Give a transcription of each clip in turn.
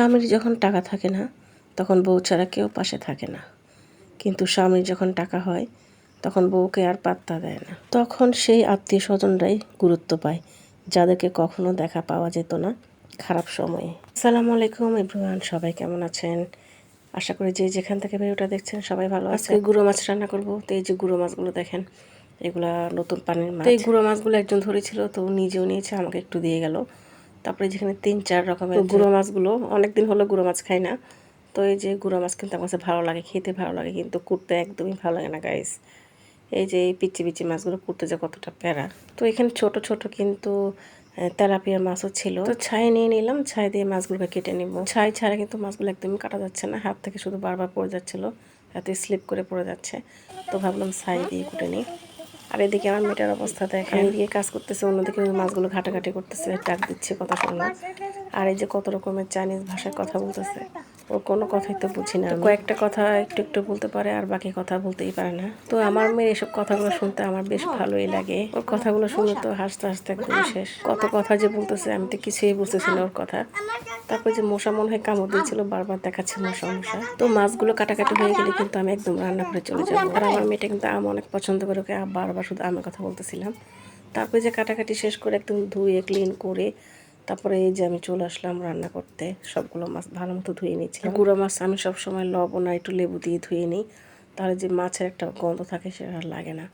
স্বামীর যখন টাকা থাকে না তখন বউ ছাড়া কেউ পাশে থাকে না। কিন্তু স্বামীর যখন টাকা হয় তখন বউকে আর পাত্তা দেয় না। তখন সেই আত্মীয় স্বজনরাই গুরুত্ব পায় যাদেরকে কখনো দেখা পাওয়া যেত না খারাপ সময়ে। আসসালামু আলাইকুম এভরিওয়ান সবাই কেমন আছেন? আশা করি যে যেখান থেকে ভিডিওটা দেখছেন সবাই ভালো আছে গুঁড়ো মাছ রান্না করব। তো এই যে গুঁড়ো মাছগুলো দেখেন এগুলা নতুন পানির মাছ এই গুঁড়ো মাছগুলো একজন ধরেছিল তো নিজেও নিয়েছে আমাকে একটু দিয়ে গেল। তারপরে যেখানে তিন চার রকমের গুঁড়ো মাছগুলো অনেকদিন হলো গুঁড়ো মাছ খাই না। তো এই যে গুঁড়ো মাছ কিন্তু আমার কাছে ভালো লাগে খেতে ভালো লাগে কিন্তু কুটতে একদমই ভালো লাগে না গাইস এই যে এই পিচি পিচি মাছগুলো কুটতে যে কতটা প্যারা। তো এখানে ছোট ছোট কিন্তু তেলাপিয়া মাছও ছিল। তো ছাই নিয়ে নিলাম ছাই দিয়ে মাছগুলোকে কেটে নিব। ছাই ছাড়া কিন্তু মাছগুলো একদমই কাটা যাচ্ছে না হাত থেকে শুধু বারবার পড়ে যাচ্ছিল হাতে স্লিপ করে পড়ে যাচ্ছে। তো ভাবলাম ছাই দিয়ে কুটে নিই। আর এদিকে আমার মেয়েটার অবস্থা দেখেন। এদিকে কাজ করতেছে অন্যদিকে মাছগুলো ঘাটাঘাটি করতেছে ডাক দিচ্ছে কথা শুনলাম আর এই যে কত রকমের চাইনিজ ভাষায় কথা বলতেছে ওর কোনো কথাই তো বুঝি না কয়েকটা কথা একটু একটু বলতে পারে আর বাকি কথা বলতেই পারে না। তো আমার মেয়ের এসব কথাগুলো শুনতে আমার বেশ ভালোই লাগে। ওর কথাগুলো শুনে তো হাসতে হাসতে একদম শেষ। কত কথা যে বলতেছে আমি তো কিছুই বুঝতেছি না ওর কথা। তারপর যে মশা মনে হয় কামড় দিয়েছিল, বারবার দেখাচ্ছে মশা মশা। তো মাছগুলো কাটাকাটি হয়ে গেলে কিন্তু আমি একদম রান্না করে চলে যাব। আর আমার মেয়েটা কিন্তু আম অনেক পছন্দ করে, ওকে বারবার শুধু আমের কথা বলতেছিলাম। তারপরে যে কাটাকাটি শেষ করে একদম ধুয়ে ক্লিন করে, তারপরে এই যে আমি চলে আসলাম রান্না করতে। সবগুলো মাছ ভালো মতো ধুয়ে নিয়েছি গুঁড়ো মাছ আমি সব সময় লবণ আর একটু লেবু দিয়ে ধুয়ে নিই। তাহলে যে মাছের একটা গন্ধ থাকে সেটা আর লাগে না।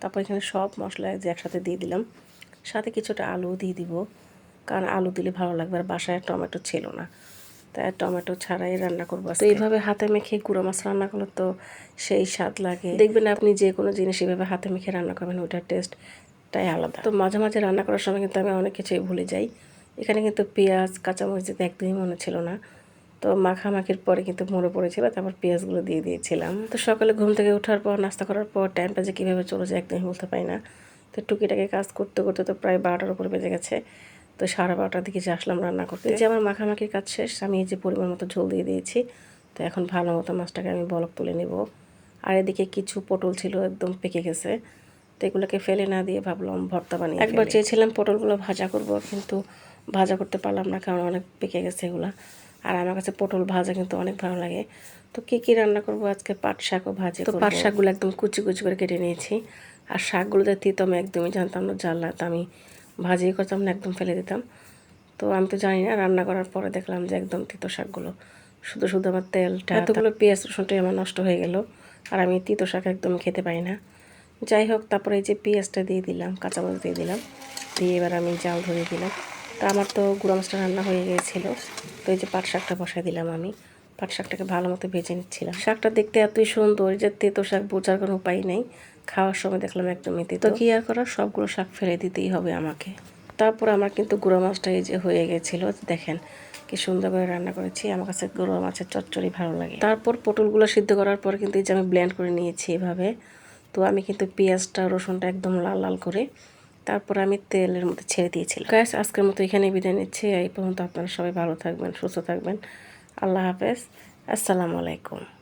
তারপর এখানে সব মশলা যে একসাথে দিয়ে দিলাম, সাথে কিছুটা আলু দিয়ে দিব। কারণ আলু দিলে ভালো লাগবে আর বাসায় টমেটো ছিল না। তাই টমেটো ছাড়াই রান্না করব তো এইভাবে হাতে মেখে গুঁড়ো মাছ রান্না করলে তো সেই স্বাদ লাগে। দেখবেন আপনি যে কোনো জিনিস এভাবে হাতে মেখে রান্না করবেন ওইটার টেস্টটাই আলাদা। তো মাঝে মাঝে রান্না করার সময় কিন্তু আমি অনেক কিছুই ভুলে যাই। এখানে কিন্তু পেঁয়াজ কাঁচামরিচ দিতে একদমই মনে ছিল না। তো মাখামাখির পরে কিন্তু মরে পড়েছিল তারপর পেঁয়াজগুলো দিয়ে দিয়েছিলাম। তো সকালে ঘুম থেকে ওঠার পর নাস্তা করার পর টাইমটা যে কীভাবে চলে যায় একদমই বলতে পারি না। তো টুকিটাকে কাজ করতে করতে তো প্রায় বারোটার উপরে বেজে গেছে। তো সাড়ে বারোটার দিকে যে আসলাম রান্না করতে যে আমার মাখামাখির কাজ শেষ আমি এই যে পরিমাণ মতো ঝোল দিয়ে দিয়েছি তো এখন ভালো মতো মাছটাকে আমি বলক তুলে নেব। আর এদিকে কিছু পটল ছিল একদম পেকে গেছে তো এগুলোকে ফেলে না দিয়ে ভাবলাম ভর্তা বানিয়ে একবার চেয়েছিলাম পটলগুলো ভাজা করব কিন্তু ভাজা করতে পারলাম না কারণ অনেক পেকে গেছে এগুলো। আর আমার কাছে পটল ভাজা কিন্তু অনেক ভালো লাগে। তো কী কী রান্না করব? আজকে পাট শাকও ভাজি তো পাট শাকগুলো একদম কুচি কুচি করে কেটে নিয়েছি। আর শাকগুলো যে তিতো আমি একদমই জানতাম না জানলা তো আমি ভাজি করতাম না একদম ফেলে দিতাম। তো আমি তো জানি না রান্না করার পরে দেখলাম যে একদম তিতো শাকগুলো। শুধু শুধু আমার তেলটা এতগুলো পেঁয়াজ রসুনটাই আমার নষ্ট হয়ে গেল। আর আমি তিতো শাক একদম খেতে পারি না। যাই হোক তারপরে এই যে পেঁয়াজটা দিয়ে দিলাম কাঁচামরিচ দিয়ে দিলাম। দিয়ে এবার আমি জাল ধরে দিলাম। তা আমার তো গুঁড়ো মাছটা রান্না হয়ে গিয়েছিল তো এই যে পাট শাকটা বসাই দিলাম আমি। পাট শাকটাকে ভালো মতো ভেজে নিচ্ছিলাম। শাকটা দেখতে এতই সুন্দর যে তেতো শাক বোঝার কোনো উপায় নেই। খাওয়ার সময় দেখলাম একদমই তো কি আর করার? সবগুলো শাক ফেলে দিতেই হবে আমাকে। তারপর আমার কিন্তু গুঁড়ো মাছটা এই যে হয়ে গেছিল দেখেন কি সুন্দর করে রান্না করেছি। আমার কাছে গুঁড়ো মাছের চচ্চড়ি ভালো লাগে। তারপর পটলগুলো সিদ্ধ করার পর কিন্তু এই যে আমি ব্লেন্ড করে নিয়েছি এভাবে। তো আমি কিন্তু পেঁয়াজটা রসুনটা একদম লাল লাল করে তারপর আমি তেলের মধ্যে ছেড়ে দিয়েছিলাম। গ্যাস আজকের মতো এখানে বিদায় নিচ্ছি। এই পর্যন্ত আপনারা সবাই ভালো থাকবেন সুস্থ থাকবেন। আল্লাহ হাফেজ। আসসালামু আলাইকুম।